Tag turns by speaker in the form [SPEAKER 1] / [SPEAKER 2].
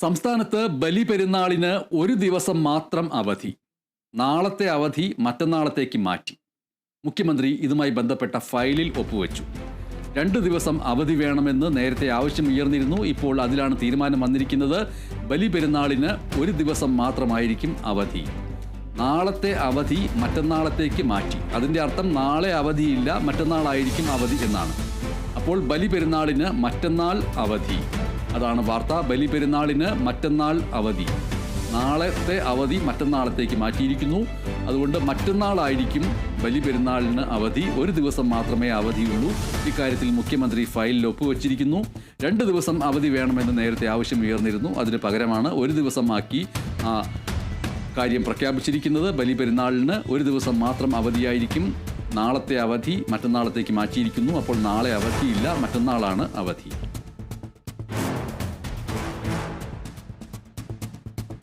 [SPEAKER 1] സംസ്ഥാനത്ത് ബലി പെരുന്നാളിന് ഒരു ദിവസം മാത്രം അവധി. നാളത്തെ അവധി മറ്റന്നാളത്തേക്ക് മാറ്റി. മുഖ്യമന്ത്രി ഇതുമായി ബന്ധപ്പെട്ട ഫയലിൽ ഒപ്പുവെച്ചു. രണ്ട് ദിവസം അവധി വേണമെന്ന് നേരത്തെ ആവശ്യം ഉയർന്നിരുന്നു ഇപ്പോൾ അതിലാണ് തീരുമാനം വന്നിരിക്കുന്നത്. ബലി പെരുന്നാളിന് ഒരു ദിവസം മാത്രമായിരിക്കും അവധി. നാളത്തെ അവധി മറ്റന്നാളത്തേക്ക് മാറ്റി. അതിന്റെ അർത്ഥം നാളെ അവധിയില്ല മറ്റന്നാളായിരിക്കും അവധി എന്നാണ്. അപ്പോൾ ബലി പെരുന്നാളിന് മറ്റന്നാൾ അവധി. അതാണ് വാർത്ത. ബലി പെരുന്നാളിന് മറ്റന്നാൾ അവധി. നാളത്തെ അവധി മറ്റന്നാളത്തേക്ക് മാറ്റിയിരിക്കുന്നു. അതുകൊണ്ട് മറ്റന്നാളായിരിക്കും ബലി പെരുന്നാളിന് അവധി. ഒരു ദിവസം മാത്രമേ അവധിയുള്ളൂ. ഇക്കാര്യത്തിൽ മുഖ്യമന്ത്രി ഫയലിൽ ഒപ്പുവച്ചിരിക്കുന്നു. രണ്ട് ദിവസം അവധി വേണമെന്ന് നേരത്തെ ആവശ്യം ഉയർന്നിരുന്നു. അതിന് പകരമാണ് ഒരു ദിവസമാക്കി ആ, കാര്യം പ്രഖ്യാപിച്ചിരിക്കുന്നത്. ബലി പെരുന്നാളിന് ഒരു ദിവസം മാത്രം അവധിയായിരിക്കും. നാളത്തെ അവധി മറ്റന്നാളത്തേക്ക് മാറ്റിയിരിക്കുന്നു. അപ്പോൾ നാളെ അവധിയില്ല. മറ്റന്നാളാണ് അവധി.